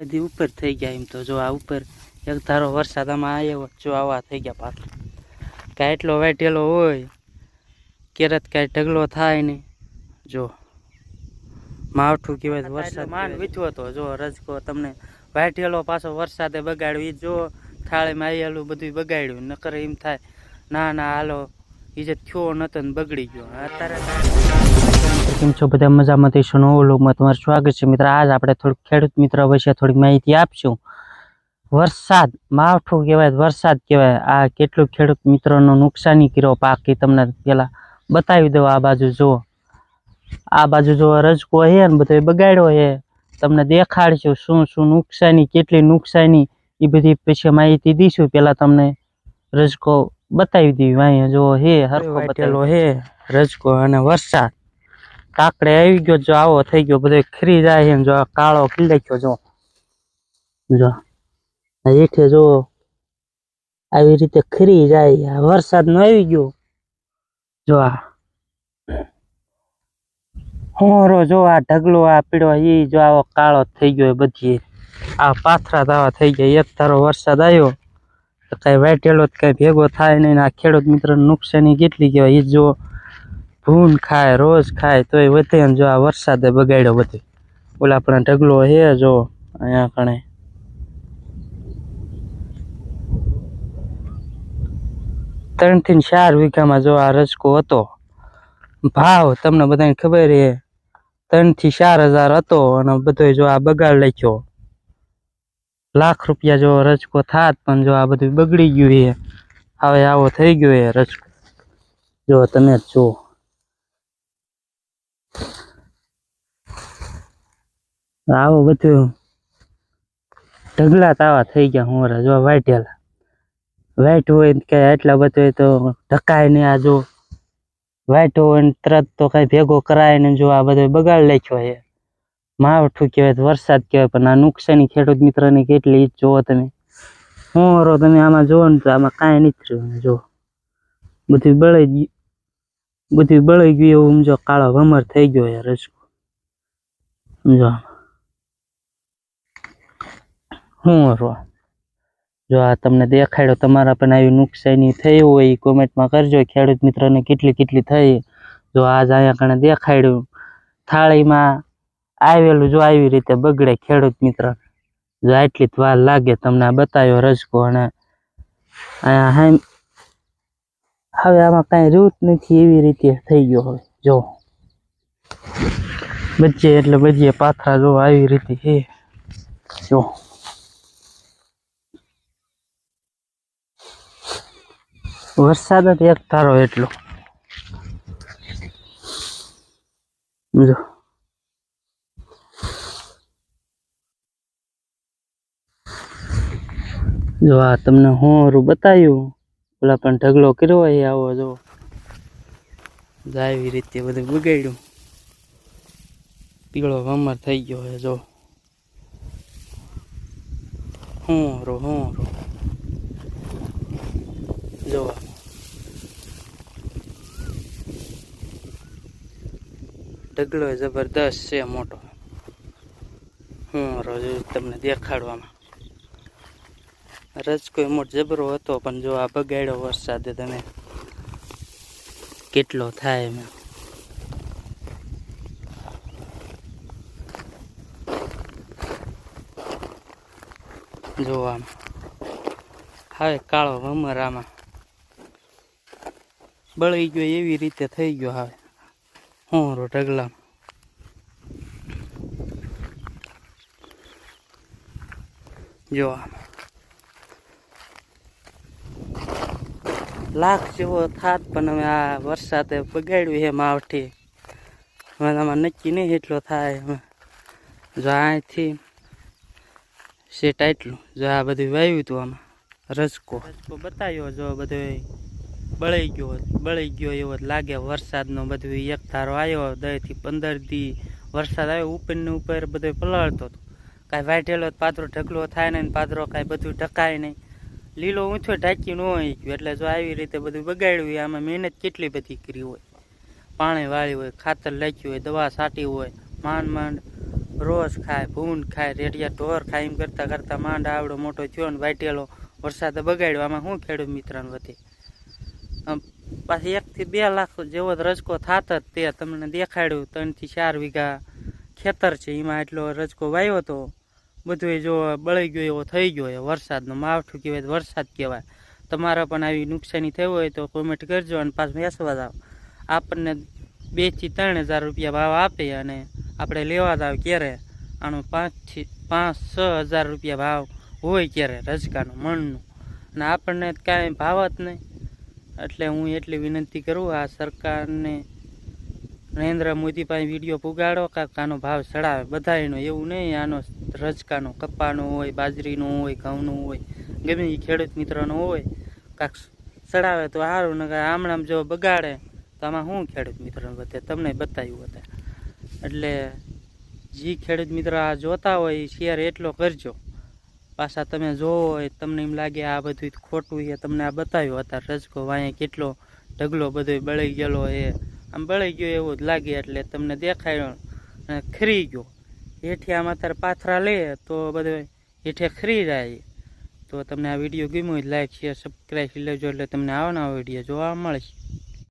બધી ઉપર થઈ ગયા એમ તો જો આ ઉપર એક ધારો વરસાદ આમાં આવ્યો જો આવા થઈ ગયા પાક. કાંઈ એટલો વાટેલો હોય કેરત કાંઈ ઢગલો થાય નહીં. જો માવઠું કહેવાય વરસાદ માન વીઠવો હતો જો રજકો તમને વાટેલો પાછો વરસાદે બગાડ્યું જો થાળીમાં આવેલું બધું બગાડ્યું નકર એમ થાય ના ના હાલો એ જે થયો નતો ને બગડી ગયો. અત્યારે કેમ છો બધા મજામાં? થઈશું નવો લોકમાં તમારું સ્વાગત છે. મિત્ર, આજ આપણે થોડુંક ખેડૂત મિત્ર વિશે થોડીક માહિતી આપશું. વરસાદ, માવઠું કહેવાય, વરસાદ કહેવાય. આ કેટલું ખેડૂત મિત્રોનો નુકસાની કર્યો પાક, એ તમને પેલા બતાવી દઉં. આ બાજુ જુઓ. આ બાજુ જો રજકો છે ને બધો બગાડ્યો છે. તમને દેખાડશું શું શું નુકસાની, કેટલી નુકસાની, એ બધી પછી માહિતી દઈશું. પેલા તમને રજકો બતાવી દીધું અહીંયા જો હે હરખો બતાવેલો હે રજકો અને વરસાદ. કાકડે આવી ગયો જો આવો થઈ ગયો બધો ખરી જાય એમ જો આ કાળો ખીલે ગયો જો. જો. આ હેઠે જો આવી રીતે ખરી જાય વરસાદ નો આવી ગયો. જો આ. હોરો જો આ ઢગલો આ પીળો એ જો આવો કાળો થઈ ગયો બધી. આ પાથરા દાવા થઈ ગયા એક તારો વરસાદ આવ્યો. તો કઈ વાટેલો કઈ ભેગો થાય નહીં આ ખેડૂત મિત્ર નુકસાની કેટલી કહેવાય? એ જો ભૂન ખાય, રોજ ખાય, તોય વધે જો આ વરસાદે બગાડ્યો બધું ઓલા પણ ઢગલો હે જો, અહીંયા કણે. ત્રણથી ચાર વીઘામાં જો આ રજકો હતો. ભાવ તમને બધાને ખબર છે ત્રણથી ચાર હજાર હતો અને બધો જો આ બગાડ લખ્યો. લાખ રૂપિયા જો રજકો થાત, પણ જો આ બધું બગડી ગયું છે, હવે આવો થઈ ગયો છે રજકો. જો તમે જ આવો બધું ઢગલા તાવા થઈ ગયા હું જો વાટેલા વાઈટ હોય કે એટલા બધું તો ઢકાય નહીં આ જો. વાઈટ હોય તરત તો કઈ ભેગો કરાય ને જો આ બધું બગાડ લેખ્યો છે. માવઠું કહેવાય વરસાદ કહેવાય, પણ આ નુકસાની ખેડૂત મિત્રની કેટલી ઈ જ જોવો તમે? હું રો તમે આમાં જોવો ને તો આમાં કાંઈ નથી રહ્યું જુઓ બધું બળી ગયું બધું બળી ગયું એવું સમજો, કાળો ભમર થઈ ગયો યાર રજકો. સમજો? હું રો જો આ તમને દેખાડ્યો, તમારા પણ આવી નુકસાની થઈ હોય એ કોમેન્ટમાં કરજો, ખેડૂત મિત્રને કેટલી કેટલી થઈ. જો આજ અહીંયા કણે દેખાડ્યું, થાળીમાં આવેલું જો આવી રીતે બગડે ખેડૂત મિત્ર, જો આટલી જ વાર લાગે તમને બતાવ્યો રજકો અને હવે આમાં કાંઈ રૂટ નથી એવી રીતે થઈ ગયો હવે જો. બચીએ એટલે બચીએ પાથરા જો આવી રીતે છે, જો. વરસાદ જ એક તારો એટલો. જો. જો આ તમને હોરું બતાવ્યું ઓલા પણ ઢગલો કર્યો હોય આવો જો. આવી રીતે બધું બગાડ્યું. પીળો ભમર થઈ ગયો હોય જો. હોરો હોરો જો. ઢગલો જબરદસ્ત છે મોટો. હું રોજ તમને દેખાડવામાં. રજકો મોટ જબરો હતો, પણ જો આ બગાડ્યો વરસાદે તમે કેટલો થાય એમ. જો આમ. હવે કાળો ભમર બળી ગયો એવી રીતે થઈ ગયો હવે. હું રો ઢગલા જો આમ. લાખ જેવો થાત, પણ અમે આ વરસાદે બગાડ્યું છે માવઠી. હવે આમાં નક્કી નહીં એટલો થાય અમે જો અહીંથી સેટ એટલું જો આ બધું વાવ્યું હતું આમાં. રજકો. રજકો બતાવ્યો જો બધું બળી ગયો બળી ગયો એવો લાગે. વરસાદનો બધું એક ધારો આવ્યો દહીંથી પંદર દી વરસાદ આવ્યો ઉપર ને ઉપર બધો પલળતો હતો. કાંઈ વાઢેલો તો પાત્રો ઢગલો થાય નહીં પાત્રો કાંઈ બધું ઢકાય નહીં. લીલો ઊંચો ઢાંકી ન હોય એટલે જો આવી રીતે બધું બગાડ્યું હોય, આમાં મહેનત કેટલી બધી કરી હોય. પાણી વાળી હોય, ખાતર લાગ્યું હોય, દવા છાંટી હોય, માંડ માંડ રોજ ખાય, ભૂંડ ખાય, રેડિયા ઢોર ખાય, એમ કરતાં કરતાં માંડ આવડો મોટો થયો ને વાટેલો વરસાદે બગાડ્યો. આમાં શું ખેડૂત મિત્રને વધે પાછી એકથી બે લાખ જેવો રજકો થાત જ તે. તમને દેખાડ્યું, ત્રણથી ચાર વીઘા ખેતર છે. એમાં એટલો રજકો વાવ્યો હતો બધું જો બળી ગયો, એવો થઈ ગયો એ વરસાદનો માવઠું કહેવાય વરસાદ કહેવાય. તમારા પણ આવી નુકસાની થઈ હોય તો કોમેન્ટ કરજો અને પાછું વેસવા જાવ આપણને બેથી ત્રણ હજાર રૂપિયા ભાવ આપે અને આપણે લેવા જાવ ક્યારે? આનો પાંચથી પાંચ, છ હજાર રૂપિયા ભાવ હોય ક્યારે? રજકાનું, મણનું. અને આપણને કાંઈ ભાવ જ નહીં. એટલે હું એટલી વિનંતી કરું, આ સરકારને નરેન્દ્ર મોદી પાસે વીડિયો પુગાડો, કાંક આનો ભાવ ચડાવે. બધાયનો એવું નહીં, આનો રજકાનો, કપ્પાનો હોય, બાજરીનો હોય, ઘઉંનો હોય, ગમે એ ખેડૂત મિત્રનો હોય, કાંક ચડાવે તો સારું ને આમણામ જો બગાડે, તો આમાં શું ખેડૂત મિત્રને વધે? તમને બતાવ્યું હતા. એટલે જે ખેડૂત મિત્ર આ જોતા હોય એ શેર એટલો કરજો. પાછા તમે જોવો હોય, તમને એમ લાગે આ બધું ખોટું છે. તમને આ બતાવ્યું હતા, રજકો વાંહે કેટલો ઢગલો બધો બળી ગયેલો એ આમ બળી ગયો એવું જ લાગે એટલે તમને દેખાયો અને ખરી ગયો. હેઠે આમાં તારે પાથરા લે તો બધું હેઠે ખરી જાય. તો તમને આ વીડિયો ગમ્યો લાઈક શેર સબસ્ક્રાઈબ લેજો એટલે તમને આવનારો વીડિયો જોવા મળશે.